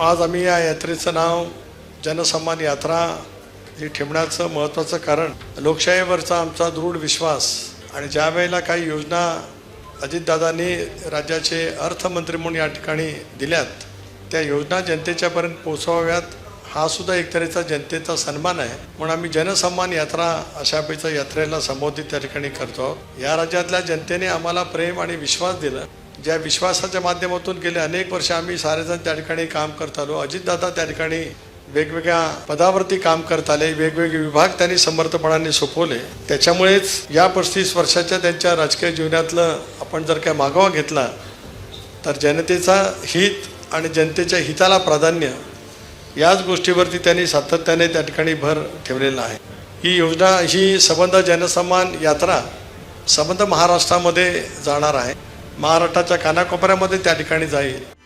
आज आम्ही या यात्रेचं नाव जनसन्मान यात्रा हे ठेवण्याचं महत्त्वाचं कारण. लोकशाहीवरचा आमचा दृढ विश्वास आणि ज्या वेळेला काही योजना अजितदादांनी राज्याचे अर्थमंत्री म्हणून या ठिकाणी दिल्यात त्या योजना जनतेच्यापर्यंत पोहोचवाव्यात हा सुद्धा एक तऱ्हेचा जनतेचा सन्मान आहे. म्हणून आम्ही जनसन्मान यात्रा अशा पैसा यात्रेला संबोधित त्या ठिकाणी करतो आहोत. या राज्यातल्या जनतेने आम्हाला प्रेम आणि विश्वास दिला. ज्या विश्वासाच्या माध्यमातून गेले अनेक वर्ष आम्ही सारेजण त्या ठिकाणी काम करत आलो. अजितदादा त्या ठिकाणी वेगवेगळ्या पदावरती काम करत आले वेगवेगळे विभाग त्यांनी समर्थपणाने सोपवले. त्याच्यामुळेच या पस्तीस वर्षाच्या त्यांच्या राजकीय जीवनातलं आपण जर काय मागोवा घेतला तर जनतेचा हित आणि जनतेच्या हिताला प्राधान्य याच गोष्टीवरती त्यांनी सातत्याने त्या ठिकाणी भर ठेवलेला आहे. ही योजना ही सबंध जनसन्मान यात्रा संबंध महाराष्ट्रामध्ये जाणार आहे. महाराष्ट्राच्या कानाकोपऱ्यामध्ये त्या ठिकाणी जाईल.